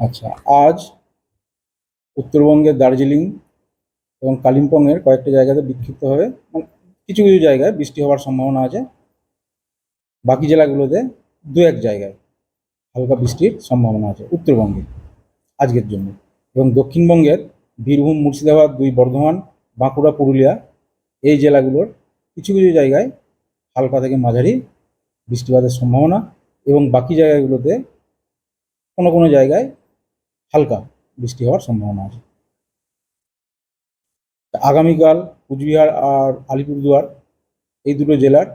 আচ্ছা আজ উত্তরবঙ্গের দার্জিলিং এবং কালিম্পংয়ের কয়েকটা জায়গাতে বিক্ষিপ্তভাবে মানে কিছু কিছু জায়গায় বৃষ্টি হওয়ার সম্ভাবনা আছে। বাকি জেলাগুলোতে দু এক জায়গায় হালকা বৃষ্টির সম্ভাবনা আছে উত্তরবঙ্গে আজকের জন্য। এবং দক্ষিণবঙ্গের বীরভূম, মুর্শিদাবাদ, দুই বর্ধমান, বাঁকুড়া, পুরুলিয়া এই জেলাগুলোর কিছু কিছু জায়গায় হালকা থেকে মাঝারি বৃষ্টিপাতের সম্ভাবনা। এবং বাকি জায়গাগুলোতে কোনো কোনো জায়গায় হালকা বৃষ্টি হওয়ার সম্ভাবনা আছে। আগামীকাল কুচবিহার আর আলিপুরদুয়ার এই দুটো জেলার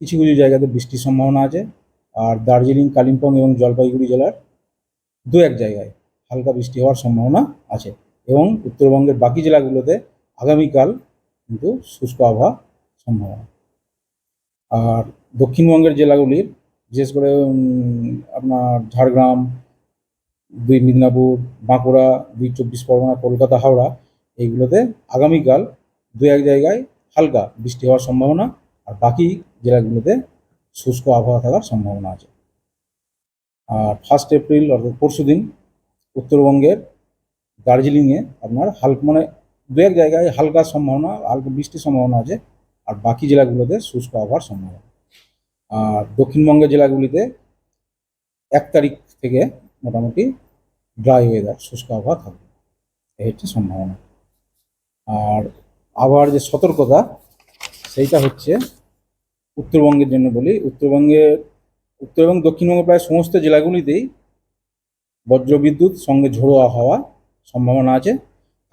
কিছু কিছু জায়গাতে বৃষ্টির সম্ভাবনা আছে আর দার্জিলিং, কালিম্পং এবং জলপাইগুড়ি জেলার দু এক জায়গায় হালকা বৃষ্টি হওয়ার সম্ভাবনা আছে এবং উত্তরবঙ্গের বাকি জেলাগুলোতে আগামীকাল কিন্তু শুষ্ক আবহাওয়া সম্ভাবনা। আর দক্ষিণবঙ্গের জেলাগুলির, বিশেষ করে আপনার ঝাড়গ্রাম দুই মিদনাপুর, বাঁকুড়া, দুই চব্বিশ পরগনা, কলকাতা, হাওড়া, এইগুলোতে আগামীকাল দু এক জায়গায় হালকা বৃষ্টি হওয়ার সম্ভাবনা আর বাকি জেলাগুলোতে শুষ্ক আবহাওয়া থাকার সম্ভাবনা আছে। আর ফার্স্ট এপ্রিল অর্থাৎ পরশু দিন উত্তরবঙ্গের দার্জিলিংয়ে আপনার হালকা মানে দু এক জায়গায় হালকা সম্ভাবনা, হালকা বৃষ্টির সম্ভাবনা আছে আর বাকি জেলাগুলোতে শুষ্ক আবহাওয়ার সম্ভাবনা। আর দক্ষিণবঙ্গের জেলাগুলিতে এক তারিখ থেকে মোটামুটি ড্রাই ওয়েদার শুষ্ক আবহাওয়া থাকবে। এই হচ্ছে সম্ভাবনা। আর আবহাওয়ার যে সতর্কতা, সেইটা হচ্ছে উত্তরবঙ্গের জন্য বলি। উত্তরবঙ্গের উত্তর এবং দক্ষিণবঙ্গের প্রায় সমস্ত জেলাগুলিতেই বজ্রবিদ্যুৎ সঙ্গে ঝোড়ো হাওয়া সম্ভাবনা আছে।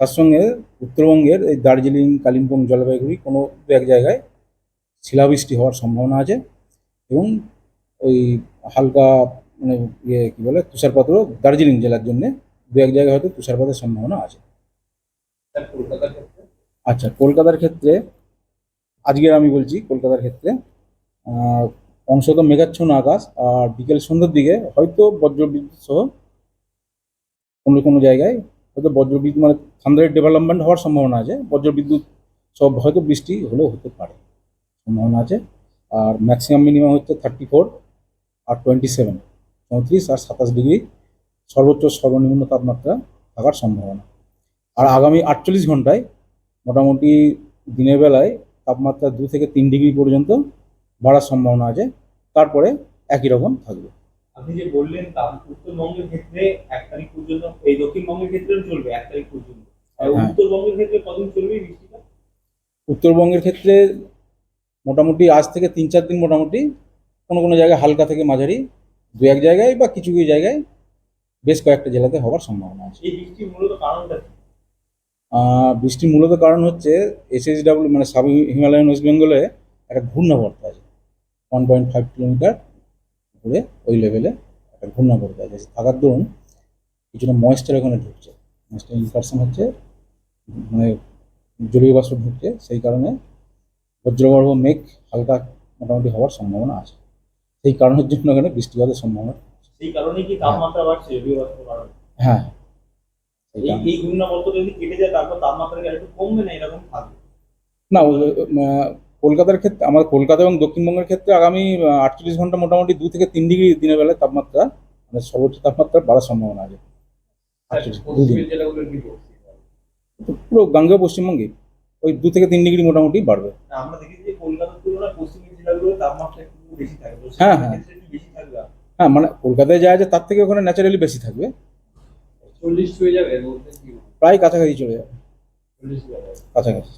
তার সঙ্গে উত্তরবঙ্গের এই দার্জিলিং, কালিম্পং জলপাইগুড়ি কোনো এক জায়গায় শিলাবৃষ্টি হওয়ার সম্ভাবনা আছে এবং ওই হালকা মানে ইয়ে কী বলে তুষারপাতও দার্জিলিং জেলার জন্য দু এক জায়গায় হয়তো তুষারপাতের সম্ভাবনা আছে। স্যার কলকাতার ক্ষেত্রে? আচ্ছা কলকাতার ক্ষেত্রে আজকের আমি বলছি কলকাতার ক্ষেত্রে অংশত মেঘাচ্ছন্ন আকাশ আর বিকেল সন্ধ্যার দিকে হয়তো বজ্রবিদ্যুৎ সহ কোনো কোনো জায়গায় হয়তো বজ্রবিদ্যুৎ মানে থান্ডারের ডেভেলপমেন্ট হওয়ার সম্ভাবনা আছে বজ্রবিদ্যুৎ সব হয়তো বৃষ্টি হলেও হতে পারে সম্ভাবনা আছে। আর ম্যাক্সিমাম মিনিমাম হচ্ছে থার্টি ফোর আর টোয়েন্টি সেভেন চৌত্রিশ আর সাতাশ ডিগ্রি সর্বোচ্চ সর্বনিম্ন তাপমাত্রা থাকার সম্ভাবনা। আর আগামী আটচল্লিশ ঘন্টায় মোটামুটি দিনের বেলায় তাপমাত্রা দু থেকে তিন ডিগ্রি পর্যন্ত বাড়ার সম্ভাবনা আছে তারপরে একই রকম থাকবে। আপনি যে বললেন উত্তরবঙ্গের ক্ষেত্রে এক তারিখ পর্যন্ত এই দক্ষিণবঙ্গের ক্ষেত্রেও চলবে এক তারিখ পর্যন্ত। হ্যাঁ। উত্তরবঙ্গের ক্ষেত্রে কদিন চলবে বৃষ্টিটা উত্তরবঙ্গের ক্ষেত্রে মোটামুটি আজ থেকে তিন চার দিন মোটামুটি কোনো কোনো জায়গায় হালকা থেকে মাঝারি দু এক জায়গায় বা কিছু কিছু জায়গায় বেশ কয়েকটা জেলাতে হওয়ার সম্ভাবনা আছে। এই বৃষ্টির মূলত কারণটা কি? আহ, বৃষ্টির মূলত কারণ হচ্ছে এসএসডাব্লিউ মানে সাব হিমালয়ান ওয়েস্ট বেঙ্গলে একটা ঘূর্ণাবর্ত আছে। ওয়ান পয়েন্ট ফাইভ কিলোমিটার ঘুরে ওই লেভেলে একটা ঘূর্ণাবর্ত আছে। থাকার দরুন কিছুটা ময়েশ্চার ওখানে ঢুকছে। ময়েশ্চার ইনফারশন হচ্ছে মানে জলীয় বাষ্প ঢুকছে সেই কারণে বজ্রগর্ভ মেঘ হালকা মোটামুটি হওয়ার সম্ভাবনা আছে। সেই কারণের জন্য ওখানে বৃষ্টিপাতের সম্ভাবনা সেই কারণে কি তাপমাত্রা বাড়ছে? কারণে হ্যাঁ। এই ঘূর্ণাবর্ত যদি কেটে যায় তারপর তাপমাত্রা একটু কমবে না এরকম থাকবে? না কলকাতার ক্ষেত্রে আমার কলকাতা এবং দক্ষিণবঙ্গের ক্ষেত্রে আগামী আটচল্লিশ ঘণ্টা মোটামুটি দু থেকে তিন ডিগ্রি দিনের বেলায় তাপমাত্রা মানে সর্বোচ্চ তাপমাত্রা বাড়ার সম্ভাবনা আছে? তো পুরো গাঙ্গেয় পশ্চিমবঙ্গে ওই দু থেকে তিন ডিগ্রি মোটামুটি বাড়বে। আমরা দেখেছি যে কলকাতার তুলনায় পশ্চিমের জেলাগুলোর তাপমাত্রা হ্যাঁ, হ্যাঁ। হ্যাঁ মানে কলকাতায় যা আছে তার থেকে ওখানে ন্যাচারালি বেশি থাকবে। প্রায় কাছাকাছি চলে যাবে। কাছাকাছি।